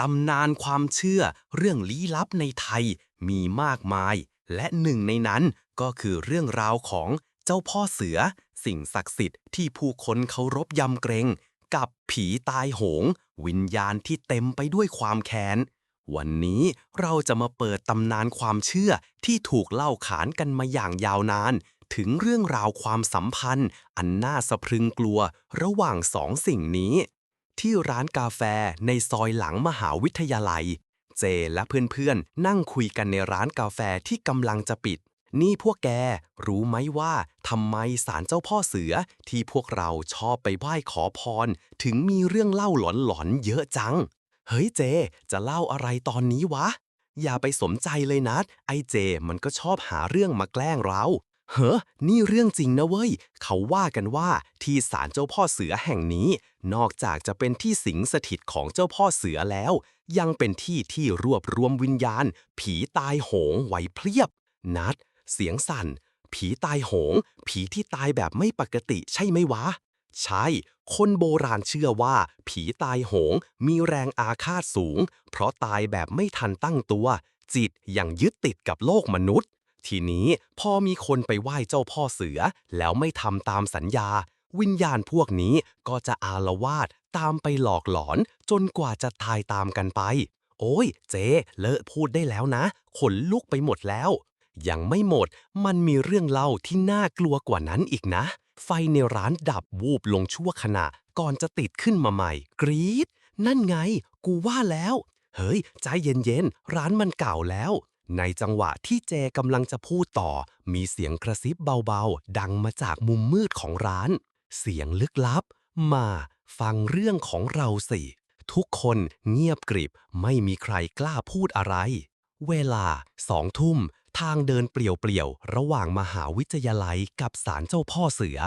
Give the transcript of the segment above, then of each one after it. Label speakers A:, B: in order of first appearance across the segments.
A: ตำนานความเชื่อเรื่องลี้ลับในไทยมีมากมาย และหนึ่งในนั้นก็คือเรื่องราวของเจ้าพ่อเสือ สิ่งศักดิ์สิทธิ์ที่ผู้คนเคารพยำเกรง กับผีตายโหง วิญญาณที่เต็มไปด้วยความแค้น วันนี้เราจะมาเปิดตำนานความเชื่อที่ถูกเล่าขานกันมาอย่างยาวนาน ถึงเรื่องราวความสัมพันธ์ อันน่าสะพรึงกลัวระหว่างสองสิ่งนี้ ที่ร้านกาแฟในซอยหลังมหาวิทยาลัย เจและเพื่อนๆ นั่งคุยกันในร้านกาแฟที่กำลังจะปิด นี่พวกแกรู้ไหมว่าทำไมศาลเจ้าพ่อเสือที่พวกเราชอบไปไหว้ขอพร ถึงมีเรื่องเล่าหลอนๆเยอะจัง เฮ้ยเจ จะเล่าอะไรตอนนี้วะ อย่าไปสนใจเลยนัดไอเจ มันก็ชอบหาเรื่องมาแกล้งเรา เฮ้อนี่เรื่องจริงนะเว้ย เขาว่ากันว่าที่ศาลเจ้าพ่อเสือแห่งนี้ นอกจากจะเป็นที่สิงสถิตของเจ้าพ่อเสือแล้ว ยังเป็นที่ที่รวบรวมวิญญาณ ผีตายโหงไว้เพลียบ นัด เสียงสั่น ผีตายโหง ผีที่ตายแบบไม่ปกติใช่ไหมวะ ใช่ คนโบราณเชื่อว่า ผีตายโหงมีแรงอาฆาตสูง เพราะตายแบบไม่ทันตั้งตัว จิตยังยึดติดกับโลกมนุษย์ ทีนี้พอมีคนไปไหว้เจ้าพ่อเสือ แล้วไม่ทำตามสัญญา วิญญาณพวกนี้ก็จะอาละวาดตามไปหลอกหลอน จนกว่าจะตายตามกันไป โอ้ยเจ๊เลอะพูดได้แล้วนะ ขนลุกไปหมดแล้ว ยังไม่หมด มันมีเรื่องเล่าที่น่ากลัวกว่านั้นอีกนะ ไฟในร้านดับวูบลงชั่วขณะ ก่อนจะติดขึ้นมาใหม่ กรี๊ด นั่นไง กูว่าแล้ว เฮ้ย ใจเย็นๆ ร้านมันเก่าแล้ว ในจังหวะที่เจกำลังจะพูดต่อ มีเสียงกระซิบเบาๆ ดังมาจากมุมมืดของร้าน เสียงลึกลับ มาฟังเรื่องของเราสิ ทุกคนเงียบกริบ ไม่มีใครกล้าพูดอะไร เวลาสองทุ่ม ทางเดินเปลี่ยวๆ ระหว่างมหาวิทยาลัยกับศาลเจ้าพ่อเสือ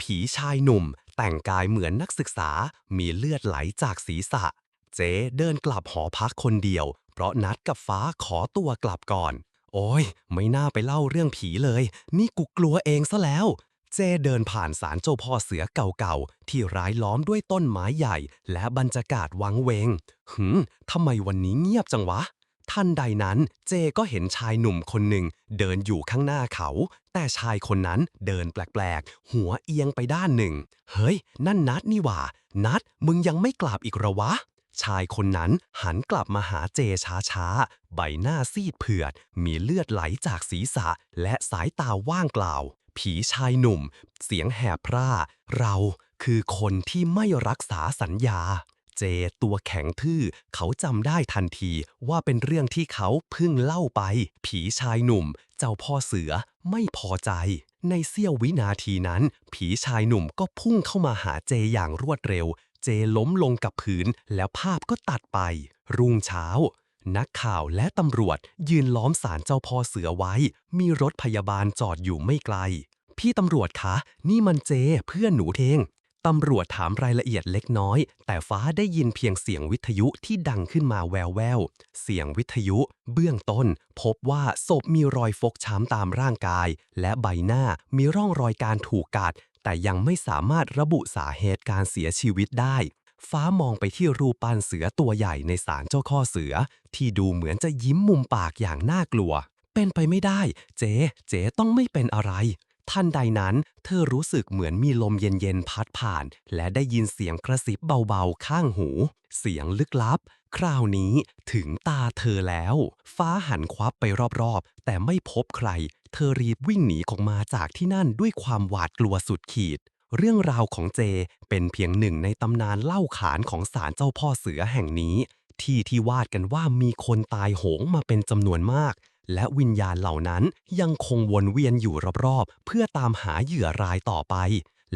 A: ผีชายหนุ่ม แต่งกายเหมือนนักศึกษา มีเลือดไหลจากศีรษะ เจ๊เดินกลับหอพักคนเดียว เพราะนัดกับฟ้าขอตัวกลับก่อน โอ้ย ไม่น่าไปเล่าเรื่องผีเลย นี่กูกลัวเองซะแล้ว เจเดินผ่านศาลเจ้าพ่อเสือเก่าๆ ที่ร้ายล้อมด้วยต้นไม้ใหญ่ และบรรยากาศวังเวง หืม ทำไมวันนี้เงียบจังวะ ทันใดนั้นเจก็เห็นชายหนุ่มคนหนึ่ง เดินอยู่ข้างหน้าเขา แต่ชายคนนั้นเดินแปลกๆ หัวเอียงไปด้านหนึ่ง เฮ้ย นั่นนัดนี่หว่า นัดมึงยังไม่กลับอีกหรอวะ ชายคนนั้นหันกลับมาหาเจช้าๆ ใบหน้าซีดเผือด มีเลือดไหลจากศีรษะและสายตาว่างเปล่า ผีชายหนุ่ม เสียงแหบพร่า เราคือคนที่ไม่รักษาสัญญา เจตัวแข็งทื่อ เขาจำได้ทันทีว่าเป็นเรื่องที่เขาเพิ่งเล่าไป ผีชายหนุ่ม เจ้าพ่อเสือไม่พอใจในเสี้ยววินาทีนั้น ผีชายหนุ่มก็พุ่งเข้ามาหาเจอย่างรวดเร็ว เจล้มลงกับพื้นแล้วภาพก็ตัดไป รุ่งเช้า นักข่าวและตำรวจยืนล้อมศาลเจ้าพ่อเสือไว้ มีรถพยาบาลจอดอยู่ไม่ไกล พี่ตำรวจคะ นี่มันเจเพื่อนหนูเองตำรวจถามรายละเอียดเล็กน้อย แต่ฟ้าได้ยินเพียงเสียงวิทยุที่ดังขึ้นมาแววแวว เสียงวิทยุ เบื้องต้น พบว่าศพมีรอยฟกช้ำตามร่างกาย และใบหน้ามีร่องรอยการถูกกัด แต่ยังไม่สามารถระบุสาเหตุการเสียชีวิตได้ ฟ้ามองไปที่รูปปั้นเสือตัวใหญ่ในศาลเจ้าข้อเสือ ที่ดูเหมือนจะยิ้มมุมปากอย่างน่ากลัว เป็นไปไม่ได้ เจ๊ เจ๊ต้องไม่เป็นอะไร ทันใดนั้น เธอรู้สึกเหมือนมีลมเย็นๆพัดผ่าน และได้ยินเสียงกระซิบเบาๆข้างหู เสียงลึกลับ คราวนี้ถึงตาเธอแล้ว ฟ้าหันควับไปรอบๆ แต่ไม่พบใคร เธอรีบวิ่งหนีออกมาจากที่นั่นด้วยความหวาดกลัวสุดขีดเรื่องราวของเจเป็นเพียงหนึ่งในตำนานเล่าขานของศาลเจ้าพ่อเสือแห่งนี้ ที่ที่วาดกันว่ามีคนตายโหงมาเป็นจำนวนมาก และวิญญาณเหล่านั้นยังคงวนเวียนอยู่รอบๆ เพื่อตามหาเหยื่อรายต่อไป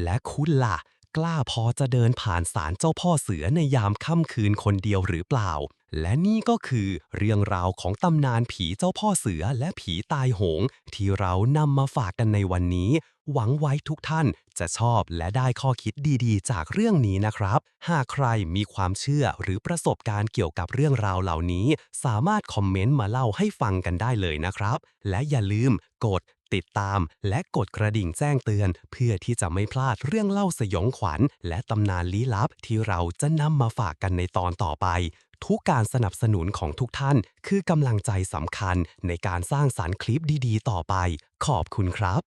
A: และคุณล่ะ กล้าพอจะเดินผ่านศาลเจ้าพ่อเสือในยามค่ำคืนคนเดียวหรือเปล่า และนี่ก็คือเรื่องราวของตำนานผีเจ้าพ่อเสือและผีตายโหง ที่เรานำมาฝากกันในวันนี้ หวังไว้ทุกท่านจะชอบและได้ข้อคิดดีๆ จากเรื่องนี้นะครับ หากใครมีความเชื่อหรือประสบการณ์เกี่ยวกับเรื่องราวเหล่านี้ สามารถคอมเมนต์มาเล่าให้ฟังกันได้เลยนะครับ และอย่าลืมกดติดตามและกดกระดิ่งแจ้งเตือน เพื่อที่จะไม่พลาดเรื่องเล่าสยองขวัญ และตำนานลี้ลับที่เราจะนำมาฝากกันในตอนต่อไป ทุกการสนับสนุนของทุกท่าน คือกำลังใจสำคัญในการสร้างสารรค์คลิปดีๆ ต่อไป ขอบคุณครับ